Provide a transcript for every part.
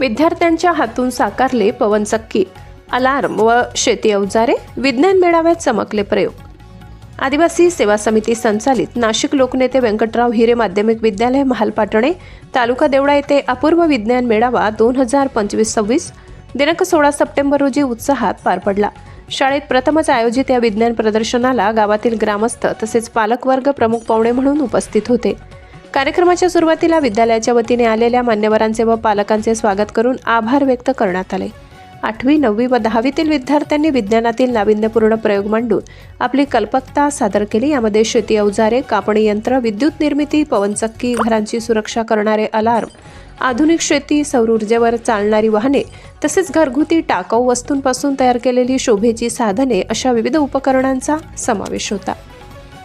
विद्यार्थ्यांच्या हातून साकारले पवनचक्की अलार्म व शेती अवजारे विज्ञान मेळाव्यात चमकले प्रयोग. आदिवासी सेवा समिती संचालित नाशिक लोकनेते व्यंकटराव हिरे माध्यमिक विद्यालय महालपाटणे तालुका देवळा येथे अपूर्व विज्ञान मेळावा दोन हजार पंचवीस सव्वीस दिनांक सोळा सप्टेंबर रोजी उत्साहात पार पडला. शाळेत प्रथमच आयोजित या विज्ञान प्रदर्शनाला गावातील ग्रामस्थ तसेच पालकवर्ग प्रमुख पाहुणे म्हणून उपस्थित होते. कार्यक्रमाच्या सुरुवातीला विद्यालयाच्या वतीने आलेल्या मान्यवरांचे व पालकांचे स्वागत करून आभार व्यक्त करण्यात आले. आठवी नववी व दहावीतील विद्यार्थ्यांनी विज्ञानातील नाविन्यपूर्ण प्रयोग मांडून आपली कल्पकता सादर केली. यामध्ये शेती अवजारे कापणी यंत्र विद्युत निर्मिती पवनचक्की घरांची सुरक्षा करणारे अलार्म आधुनिक शेती सौर ऊर्जेवर चालणारी वाहने तसेच घरगुती टाकाऊ वस्तूंपासून तयार केलेली शोभेची साधने अशा विविध उपकरणांचा समावेश होता.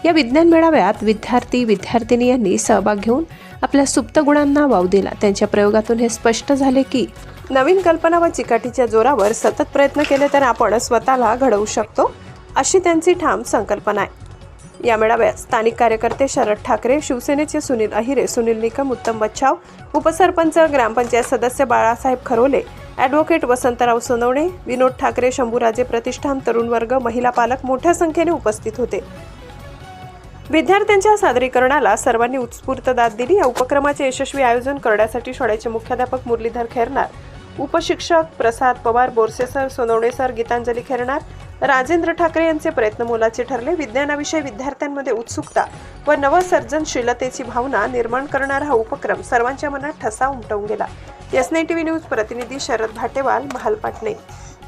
या विज्ञान मेळाव्यात विद्यार्थी विद्यार्थिनी यांनी सहभाग घेऊन आपल्या सुप्त गुणांना वाव दिला. त्यांच्या प्रयोगातून हे स्पष्ट झाले की नवीन कल्पना व चिकाटीच्या जोरावर सतत प्रयत्न केले तर आपण स्वतःला घडवू शकतो अशी त्यांची ठाम संकल्पना आहे. या मेळाव्यात स्थानिक कार्यकर्ते शरद ठाकरे शिवसेनेचे सुनील अहिरे सुनील निकम उत्तम बच्छाव उपसरपंच ग्रामपंचायत सदस्य बाळासाहेब खरोले ॲडव्होकेट वसंतराव सोनवणे विनोद ठाकरे शंभूराजे प्रतिष्ठान तरुण वर्ग महिला पालक मोठ्या संख्येने उपस्थित होते. विद्यार्थ्यांच्या सादरीकरणाला सर्वांनी उत्स्फूर्त दाद दिली. या उपक्रमाचे यशस्वी आयोजन करण्यासाठी शाळेचे मुख्याध्यापक मुरलीधर खेरणार उपशिक्षक प्रसाद पवार बोरसे सर सोनवणे सर गीतांजली खेरणार राजेंद्र ठाकरे यांचे प्रयत्न मोलाचे ठरले. विज्ञानाविषयी विद्यार्थ्यांमध्ये उत्सुकता व नवसर्जनशीलतेची भावना निर्माण करणारा हा उपक्रम सर्वांच्या मनात ठसा उमटवून गेला. एस टी व्ही न्यूज प्रतिनिधी शरद भाटेवाल महालपाटणे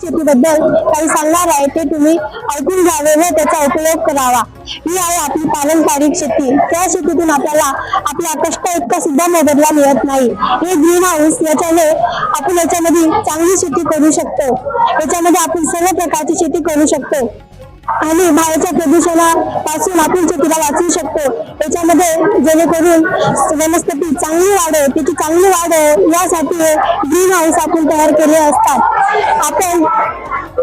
शेतीबद्दल काही सांगणार आहे ते तुम्ही ऐकून घ्यावे व त्याचा उपयोग करावा. ही आहे आपली पारंपरिक शेती. त्या शेतीतून आपल्याला आपल्या कष्ट इतका सुद्धा मोबदला मिळत नाही. हे ग्रीन हाऊस याच्याने आपण याच्यामध्ये चांगली शेती करू शकतो. याच्यामध्ये आपण सर्व प्रकारची शेती करू शकतो. आणि बाहेरच्या प्रदूषणापासून आपण शेतीला वाचवू शकतो. याच्यामध्ये जेणेकरून वनस्पती चांगली वाढ त्याची चांगली वाढ यासाठी ग्रीन हाऊस आपण तयार केले असतात. आपण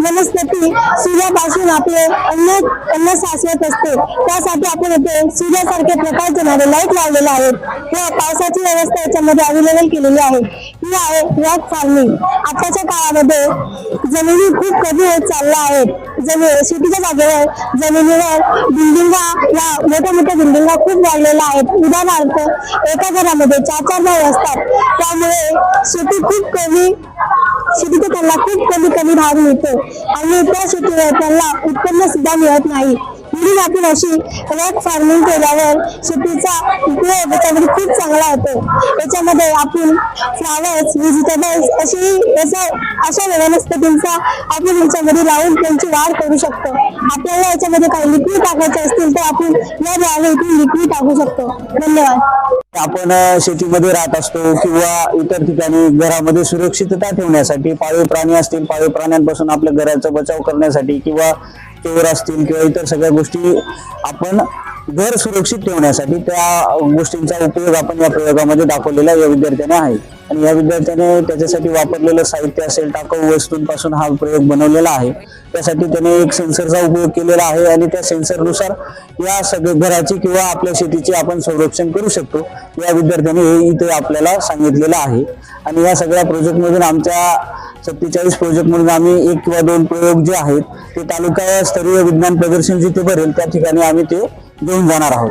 वनस्पती सूर्यापासून आपले अन्न अन्न साचवत असते. त्यासाठी आपण इथे सूर्यासारखे प्रकाश देणारे लाइट लावलेले आहेत. व पावसाची व्यवस्था याच्यामध्ये अवेलेबल केलेली आहे. ही आहे रॉक फार्मिंग आताच्या काळामध्ये जमिनी खूप कमी होत चालल्या आहेत. जमीन शेतीच्या जागेवर जमिनीवर बिल्डिंगा या मोठ्या मोठ्या बिल्डिंगा खूप वाढलेल्या आहेत. उदाहरणार्थ एका घरामध्ये चार चार भाऊ असतात. त्यामुळे शेती खूप कमी शेतीचा त्यांना खूप कमी कमी भाव मिळतो. आणि त्या शेतीवर त्यांना उत्पन्न सुद्धा मिळत नाही. म्हणून आपण अशी रॉक फार्मिंग केल्यावर शेतीचा उपयोग याच्यामध्ये खूप चांगला होतो. याच्यामध्ये आपण फ्लावर्स व्हेजिटेबल्स अशी अशा वनस्पतींचा आपण याच्यामध्ये लावून त्यांची वाढ करू शकतो. आपल्याला याच्यामध्ये काही लिक्विड टाकायचे असतील तर आपण या द्वारे इथून लिक्विड टाकू शकतो. धन्यवाद. आपण शेतीमध्ये राहत असतो किंवा इतर ठिकाणी घरामध्ये सुरक्षितता ठेवण्यासाठी पाळीव प्राणी असतील पाळीव प्राण्यांपासून आपल्या घराचा बचाव करण्यासाठी किंवा स्टोअर असतील किंवा इतर सगळ्या गोष्टी आपण घर सुरक्षित ठेवण्यासाठी त्या गोष्टींचा उपयोग आपण या प्रयोगामध्ये दाखवलेला या विद्यार्थ्यांना आहे. आणि या विद्यार्थ्याने त्याच्यासाठी वापरलेलं साहित्य असेल टाकाऊ वस्तूंपासून हा प्रयोग बनवलेला आहे. त्यासाठी त्याने एक सेन्सरचा उपयोग केलेला आहे आणि त्या सेन्सरनुसार या सगळ्या घराची किंवा आपल्या शेतीचे आपण संरक्षण करू शकतो या विद्यार्थ्याने हे इथे आपल्याला सांगितलेलं आहे. आणि या सगळ्या प्रोजेक्टमधून आमच्या सत्तेचाळीस प्रोजेक्टमधून आम्ही एक किंवा दोन प्रयोग जे आहेत ते तालुका स्तरीय विज्ञान प्रदर्शन जिथे भरेल त्या ठिकाणी आम्ही ते घेऊन जाणार आहोत.